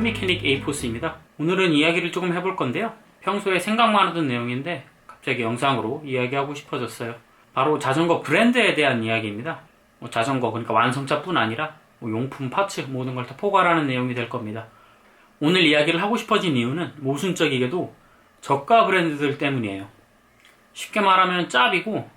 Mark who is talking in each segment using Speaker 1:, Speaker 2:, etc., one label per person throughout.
Speaker 1: 홈미케닉 에이포스입니다. 오늘은 이야기를 조금 해볼 건데요. 평소에 생각만 하던 내용인데 갑자기 영상으로 이야기하고 싶어졌어요. 바로 자전거 브랜드에 대한 이야기입니다. 뭐 자전거 그러니까 완성차뿐 아니라 뭐 용품, 파츠 모든 걸 다 포괄하는 내용이 될 겁니다. 오늘 이야기를 하고 싶어진 이유는 모순적이게도 저가 브랜드들 때문이에요. 쉽게 말하면 짭이고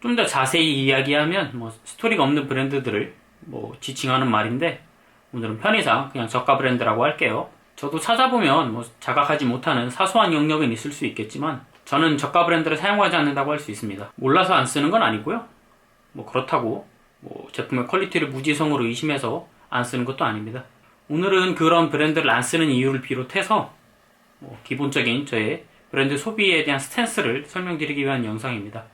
Speaker 1: 좀 더 자세히 이야기하면 뭐 스토리가 없는 브랜드들을 뭐 지칭하는 말인데 오늘은 편의상 그냥 저가 브랜드라고 할게요. 저도 찾아보면 뭐 자각하지 못하는 사소한 영역은 있을 수 있겠지만 저는 저가 브랜드를 사용하지 않는다고 할 수 있습니다. 몰라서 안 쓰는 건 아니고요. 뭐 그렇다고 뭐 제품의 퀄리티를 무지성으로 의심해서 안 쓰는 것도 아닙니다. 오늘은 그런 브랜드를 안 쓰는 이유를 비롯해서 뭐 기본적인 저의 브랜드 소비에 대한 스탠스를 설명드리기 위한 영상입니다.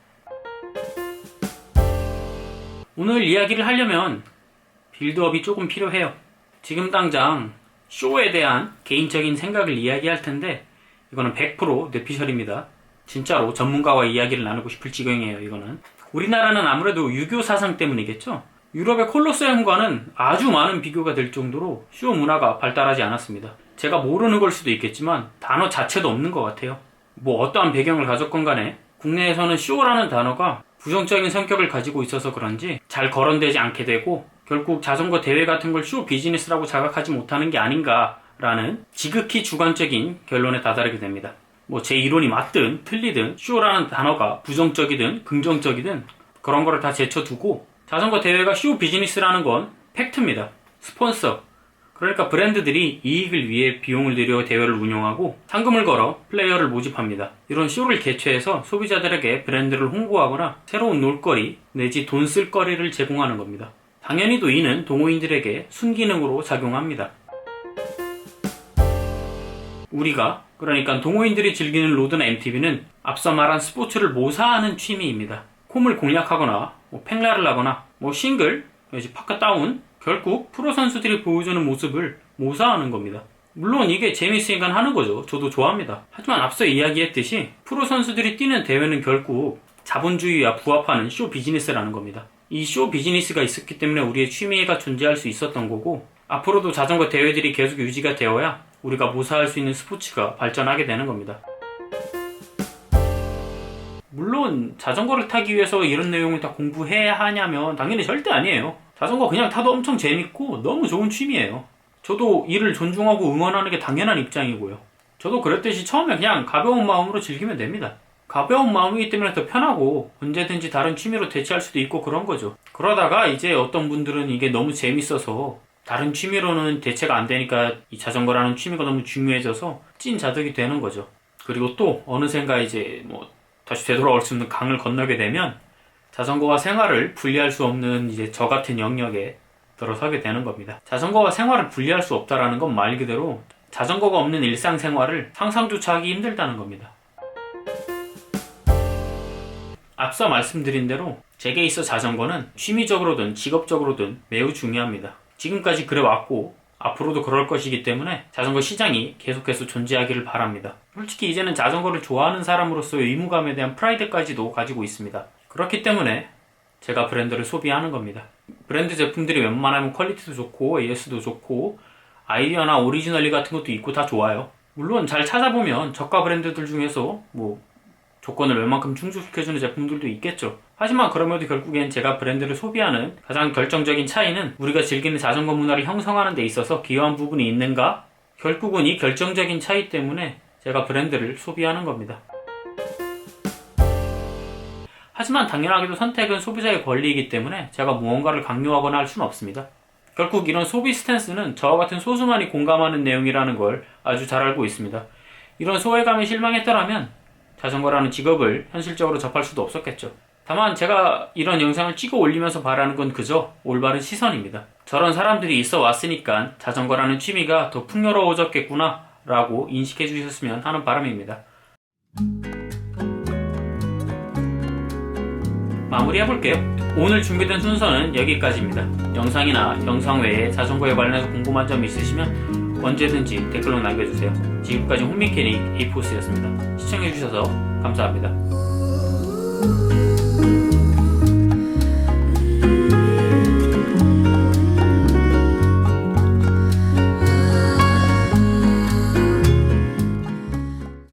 Speaker 1: 오늘 이야기를 하려면 빌드업이 조금 필요해요. 지금 당장 쇼에 대한 개인적인 생각을 이야기할 텐데 이거는 100% 뇌피셜입니다. 진짜로 전문가와 이야기를 나누고 싶을 지경이에요, 이거는. 우리나라는 아무래도 유교 사상 때문이겠죠? 유럽의 콜로세움과는 아주 많은 비교가 될 정도로 쇼 문화가 발달하지 않았습니다. 제가 모르는 걸 수도 있겠지만 단어 자체도 없는 것 같아요. 뭐 어떠한 배경을 가졌건 간에 국내에서는 쇼라는 단어가 부정적인 성격을 가지고 있어서 그런지 잘 거론되지 않게 되고 결국 자전거 대회 같은 걸 쇼 비즈니스라고 자각하지 못하는 게 아닌가라는 지극히 주관적인 결론에 다다르게 됩니다. 뭐 제 이론이 맞든 틀리든 쇼라는 단어가 부정적이든 긍정적이든 그런 거를 다 제쳐두고 자전거 대회가 쇼 비즈니스라는 건 팩트입니다. 스폰서 그러니까 브랜드들이 이익을 위해 비용을 들여 대회를 운영하고 상금을 걸어 플레이어를 모집합니다. 이런 쇼를 개최해서 소비자들에게 브랜드를 홍보하거나 새로운 놀거리 내지 돈 쓸 거리를 제공하는 겁니다. 당연히 또 이는 동호인들에게 순기능으로 작용합니다. 우리가 그러니까 동호인들이 즐기는 로드나 MTB는 앞서 말한 스포츠를 모사하는 취미입니다. 콤을 공략하거나 뭐 팽라를 하거나 뭐 싱글, 파크 다운 결국 프로 선수들이 보여주는 모습을 모사하는 겁니다. 물론 이게 재밌으니까 하는 거죠. 저도 좋아합니다. 하지만 앞서 이야기했듯이 프로 선수들이 뛰는 대회는 결국 자본주의와 부합하는 쇼 비즈니스라는 겁니다. 이 쇼 비즈니스가 있었기 때문에 우리의 취미가 존재할 수 있었던 거고 앞으로도 자전거 대회들이 계속 유지가 되어야 우리가 모사할 수 있는 스포츠가 발전하게 되는 겁니다. 물론 자전거를 타기 위해서 이런 내용을 다 공부해야 하냐면 당연히 절대 아니에요. 자전거 그냥 타도 엄청 재밌고 너무 좋은 취미예요. 저도 이를 존중하고 응원하는 게 당연한 입장이고요. 저도 그랬듯이 처음에 그냥 가벼운 마음으로 즐기면 됩니다. 가벼운 마음이기 때문에 더 편하고 언제든지 다른 취미로 대체할 수도 있고 그런 거죠. 그러다가 이제 어떤 분들은 이게 너무 재밌어서 다른 취미로는 대체가 안 되니까 이 자전거라는 취미가 너무 중요해져서 찐 자덕이 되는 거죠. 그리고 또 어느샌가 이제 뭐 다시 되돌아올 수 없는 강을 건너게 되면 자전거와 생활을 분리할 수 없는 이제 저 같은 영역에 들어서게 되는 겁니다. 자전거와 생활을 분리할 수 없다라는 건 말 그대로 자전거가 없는 일상생활을 상상조차 하기 힘들다는 겁니다. 앞서 말씀드린 대로 제게 있어 자전거는 취미적으로든 직업적으로든 매우 중요합니다. 지금까지 그래 왔고 앞으로도 그럴 것이기 때문에 자전거 시장이 계속해서 존재하기를 바랍니다. 솔직히 이제는 자전거를 좋아하는 사람으로서의 의무감에 대한 프라이드까지도 가지고 있습니다. 그렇기 때문에 제가 브랜드를 소비하는 겁니다. 브랜드 제품들이 웬만하면 퀄리티도 좋고 AS도 좋고 아이디어나 오리지널리 같은 것도 있고 다 좋아요. 물론 잘 찾아보면 저가 브랜드들 중에서 뭐 조건을 웬만큼 충족시켜주는 제품들도 있겠죠. 하지만 그럼에도 결국엔 제가 브랜드를 소비하는 가장 결정적인 차이는 우리가 즐기는 자전거 문화를 형성하는 데 있어서 기여한 부분이 있는가? 결국은 이 결정적인 차이 때문에 제가 브랜드를 소비하는 겁니다. 하지만 당연하게도 선택은 소비자의 권리이기 때문에 제가 무언가를 강요하거나 할 수는 없습니다. 결국 이런 소비 스탠스는 저와 같은 소수만이 공감하는 내용이라는 걸 아주 잘 알고 있습니다. 이런 소외감에 실망했더라면 자전거라는 직업을 현실적으로 접할 수도 없었겠죠. 다만 제가 이런 영상을 찍어 올리면서 바라는 건 그저 올바른 시선입니다. 저런 사람들이 있어 왔으니까 자전거라는 취미가 더 풍요로워졌겠구나 라고 인식해 주셨으면 하는 바람입니다. 마무리해 볼게요. 오늘 준비된 순서는 여기까지입니다. 영상이나 영상 외에 자전거에 관련해서 궁금한 점 있으시면 언제든지 댓글로 남겨주세요. 지금까지 홈미케닉 에이포스였습니다. 시청해주셔서 감사합니다.